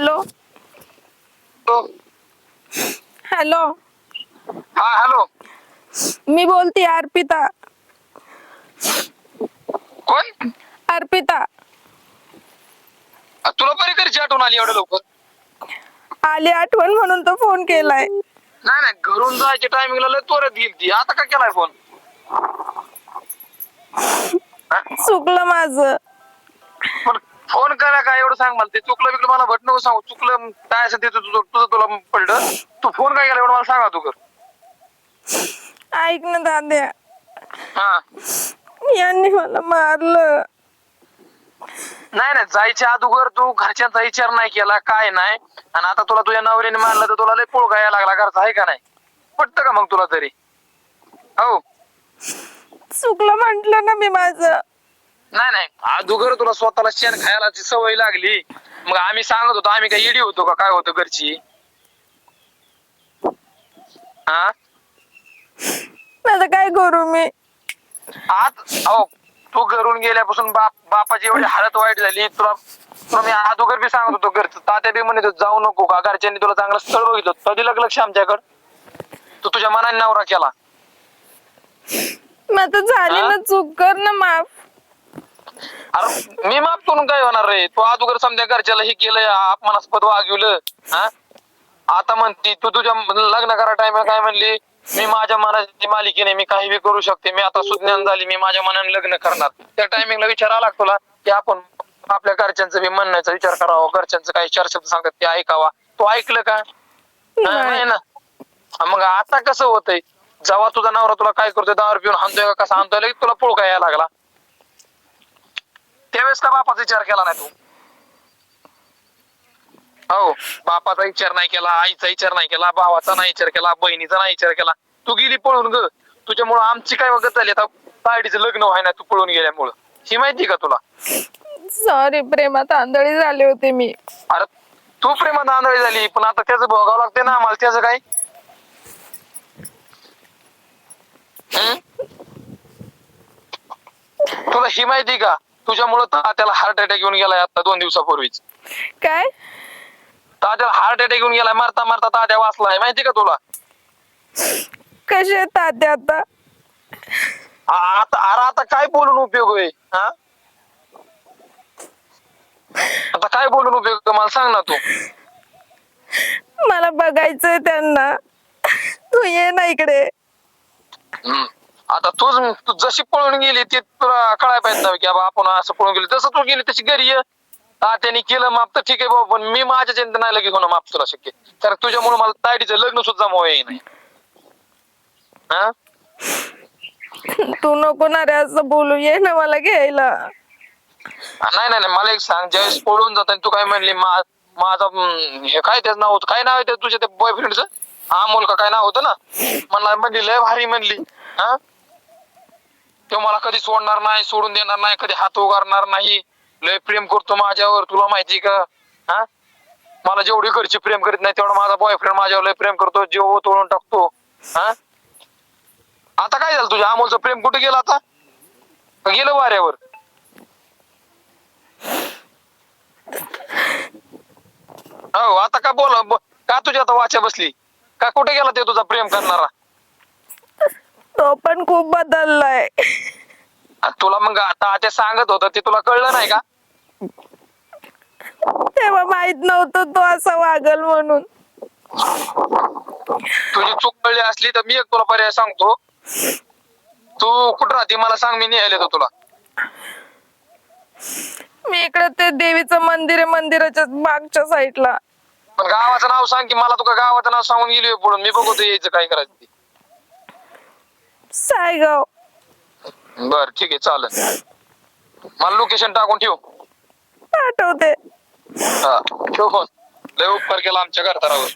Hello. Hello. हा hello. मी बोलते अर्पिता. कोण? अर्पिता. आ, तुला बरी कधी आठवण आली एवढ्या लवकर? आली आठवण म्हणून तो फोन केलाय. नाही नाही घरून जायच्या टायमिंगला लय त्वरत गेली ती आता का केलाय फोन? चुकलं माझं. फोन करा काय एवढं सांग मला. ते चुकलं बिकलं मला भट नको सांगू. चुकलं काय असं ते तुझं तुझं तुला पडलं? तू फोन काय केला एवढं मला सांगा तू कर ऐक ना दाद्या. हा. यांनी मला मारलं. नाही नाही जायच्या अगोदर तू घरच्यांचा विचार नाही केला काय नाही. आणि आता तुला तुझ्या नवऱ्याने मारलं तर तुला लय पोळ यायला लागला घरचा आहे का नाही? पटतं का मग तुला तरी? हो. चुकलं म्हंटल ना मी माझं. नाही नाही. अगोदर तुला स्वतःला शेण खायलाची सवय लागली. मग आम्ही सांगत होतो आम्ही काय इडी होतो का? काय होतो घरची? हा आता काय करू मी? आज अहो तू घरून गेल्यापासून बाप बापाची एवढी हालत वाईट झाली. तुला तुला मी अगोदर बी सांगत होतो घरचं. तात्या बी म्हणत होते, जाऊ नको का? घरच्यांनी तुला चांगलं स्थळ बघितलं होतं. कधी लग लक्ष आमच्याकडे? तू तुझ्या मनाने नवरा केला. मग आता झाली हा? ना चूक. कर ना माफ. अरे मी माफ करून काय होणार रे? तू अगोदर समजा घरच्याला हे केलं अपमानास्पद वागवलं हा? आता म्हणती तू तुझ्या लग्न करा टाइम काय म्हणली? मी माझ्या मनाची मालिकी नाही मी काही बी करू शकते. मी आता सुज्ञान झाली मी माझ्या मनाने लग्न करणार. त्या टायमिंगला विचार आला तुला? की आपण आपल्या घरच्यांचं बी म्हणण्याचा विचार करावा. घरच्यांचं काही चार शब्द सांगतात ते ऐकावा. तू ऐकलं का? नाही. ना? मग आता कसं होतंय? जेव्हा तुझा नवरा तुला काय करतोय दारू पिऊन हाणतोय का कसा हाणतोय लगेच तुला पुळका यायला लागला. त्यावेळेस का बापाचा विचार केला नाही तू. हो बापाचा विचार नाही केला आईचा विचार नाही केला भावाचा नाही विचार केला बहिणीचा नाही विचार केला. तू गेली पळून ग. तुझ्यामुळं आमची काय वगत झाली? आता तायडीचं लग्न व्हाय ना तू पळून गेल्यामुळं. ही माहिती का तुला? सॉरी प्रेमात आंधळी झाले होते मी. अरे तू प्रेमात आंधळी झाली पण आता त्याचं भोगावं लागते ना आम्हाला त्याचं काय? तुला ही माहिती का? तुझ्यामुळं तात्याला हार्ट अटॅक येऊन गेलाय आता दोन दिवसापूर्वीच. काय? तात्याला हार्ट अटॅक येऊन गेलाय मारता मारता तात्या वाचलाय माहिती का तुला? कसे तात्या आता? आ- आता अरे आता काय बोलून उपयोग आहे हा? आता काय बोलून उपयोग आहे? मला सांग ना तू. मला बघायचंय त्यांना. तू ये ना इकडे. हम्म. आता तूच तू जशी पळून गेली ते तुला कळायला पाहिजे ना की बाबा आपण असं पळून गेली. तसं तू गेली तशी घरी ये. त्यांनी केलं माप तर ठीक आहे बाबा पण मी माझ्या चिंता नाही लगेच होणं माप तुला शक्य. कारण तुझ्यामुळे मला तायडीचं लग्न सुद्धा मोह येई नाही हा? तू नको ना रे असं बोलू ये ना मला घ्यायला. नाही नाही नाही मला एक सांग ज्यावेळेस पळून जात तू काय म्हणली मा- माझा हे काय त्याचं नाव होतं? काय नाव आहे ते तुझ्या त्या बॉयफ्रेंडचं अमोल का काय नाव होतं ना? मला म्हणली लय भारी म्हणली. हा? तो मला कधी सोडणार नाही सोडून देणार नाही कधी हात उगारणार नाही. लय प्रेम करतो माझ्यावर तुला माहिती का? हा? मला जेवढी घरची प्रेम करीत नाही तेवढा माझा बॉयफ्रेंड माझ्यावर लय प्रेम करतो जेव तोडून टाकतो. हा? आता काय झालं तुझ्या अमोलचं प्रेम कुठे गेलं आता? गेलं वाऱ्यावर? हो आता का बोल का तुझ्या आता वाचा बसली? का कुठे गेला ते तुझा प्रेम करणारा? तो पण खूप बदललाय. आणि तुला मग आता ते सांगत होत ते तुला कळलं नाही का? तेव्हा माहीत नव्हतं तो असा वागल म्हणून. तुझी चूक कळली असली तर मी एक तुला पर्याय सांगतो. तू कुठं राहते मला सांग मी निघाले तुला. मी इकडे ते देवीचं मंदिर आहे मंदिराच्या मागच्या साईडला पण गावाचं नाव सांग की मला तुका गावाचं नाव सांगून गेली पुढून मी बघतो यायचं काय करायचं ते. सायगाव. बर ठीक आहे चालेल. मला लोकेशन टाकून ठेव. पाठवते. हा ठेव फोन. लय उपकार केला आमच्या घरदारावर.